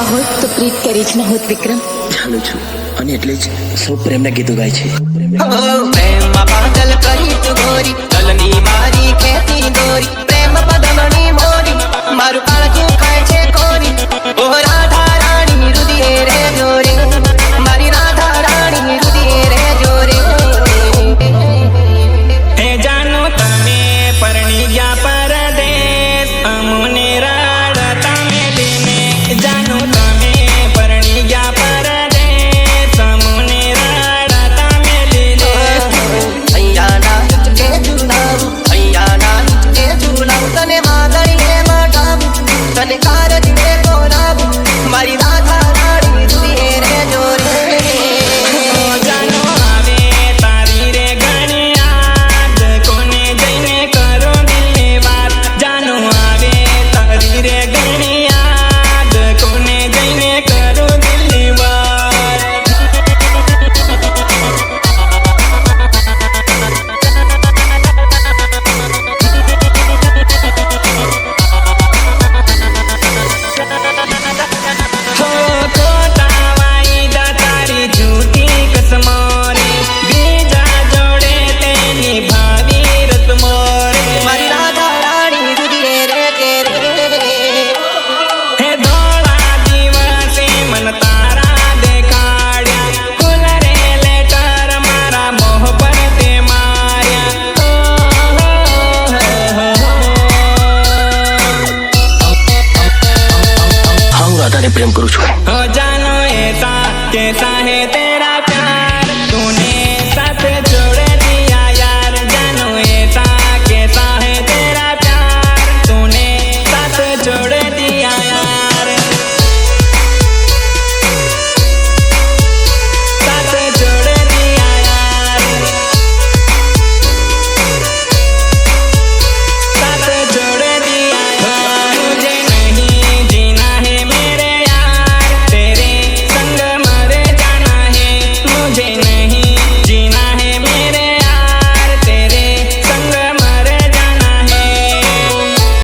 આવા હોત તો પ્રીત કરી ના હોત વિક્રમ. ચાલુ છું. અને એટલે જ સૌ પ્રેમના ગીતો ગાય છે. પ્રેમના Cause પ્રેમ કરું છું